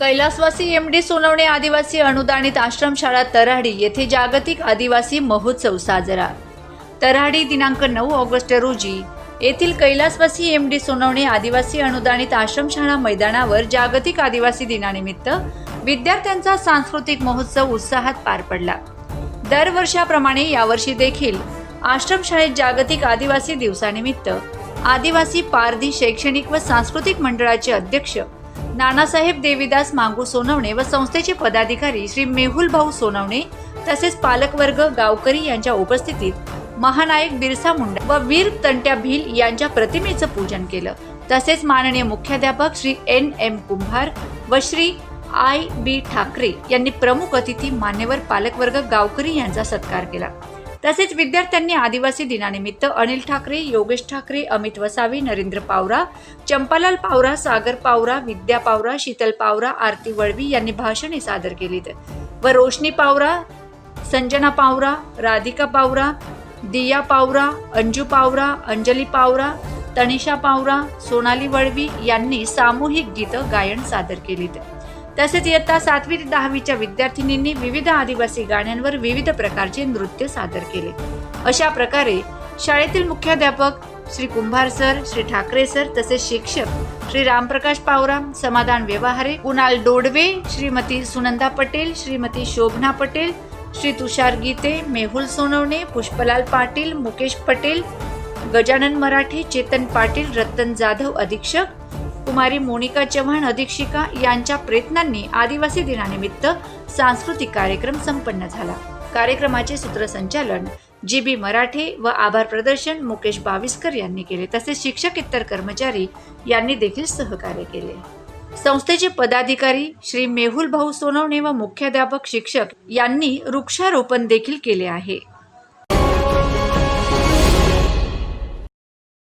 कैलासवासी M D Sonawane आदिवासी अनुदानित आश्रमशाळा तराडी येथे जागतिक आदिवासी महोत्सव साजरा. तराडी दिनांक नऊ ऑगस्ट रोजी येथील कैलासवासी एम डी सोनवणे आदिवासी अनुदानित आश्रमशाळा मैदानावर जागतिक आदिवासी दिनानिमित्त विद्यार्थ्यांचा सांस्कृतिक महोत्सव उत्साहात पार पडला. दरवर्षाप्रमाणे यावर्षी देखील आश्रमशाळेत जागतिक आदिवासी दिवसानिमित्त आदिवासी पारधी शैक्षणिक व सांस्कृतिक मंडळाचे अध्यक्ष नानासाहेब देवीदास मांगू सोनवणे व संस्थेचे पदाधिकारी श्री मेहुल भाऊ सोनवणे तसेच पालकवर्ग गावकरी यांच्या उपस्थितीत महानायक बिरसा मुंडा व वीर तंट्या भील यांच्या प्रतिमेचं पूजन केलं. तसेच माननीय मुख्याध्यापक श्री एन एम कुंभार व श्री आय बी ठाकरे यांनी प्रमुख अतिथी मान्यवर पालकवर्ग गावकरी यांचा सत्कार केला. तसेच विद्यार्थ्यांनी आदिवासी दिनानिमित्त अनिल ठाकरे योगेश ठाकरे अमित वसावी नरेंद्र पावरा चंपालाल पावरा सागर पावरा विद्या पावरा शीतल पावरा आरती वळवी यांनी भाषणे सादर केलीत. व रोशनी पावरा संजना पावरा राधिका पावरा दिया पावरा अंजू पावरा अंजली पावरा तनिषा पावरा सोनाली वळवी यांनी सामूहिक गीतं गायन सादर केलीत. तसेच इयत्ता सातवी ते दहावीच्या विद्यार्थिनींनी विविध आदिवासी गाण्यांवर विविध प्रकारचे नृत्य सादर केले. अशा प्रकारे शाळेतील मुख्याध्यापक श्री कुंभार सर श्री ठाकरे सर तसेच शिक्षक श्री रामप्रकाश पावराम समाधान व्यवहारे कुणाल डोडवे श्रीमती सुनंदा पटेल श्रीमती शोभना पटेल श्री तुषार गीते मेहुल सोनवणे पुष्पलाल पाटील मुकेश पटेल गजानन मराठे चेतन पाटील रतन जाधव अधीक्षक कुमारी मोनिका चव्हाण अधीक्षिका यांच्या प्रयत्नांनी आदिवासी दिनानिमित्त सांस्कृतिक कार्यक्रम संपन्न झाला. कार्यक्रमाचे सूत्रसंचालन जी बी मराठे व आभार प्रदर्शन मुकेश बाविस्कर यांनी केले तसेच शिक्षक इतर कर्मचारी यांनी देखील सहकार्य केले. संस्थेचे पदाधिकारी श्री मेहुल भाऊ सोनवणे व मुख्याध्यापक शिक्षक यांनी वृक्षारोपण देखील केले आहे.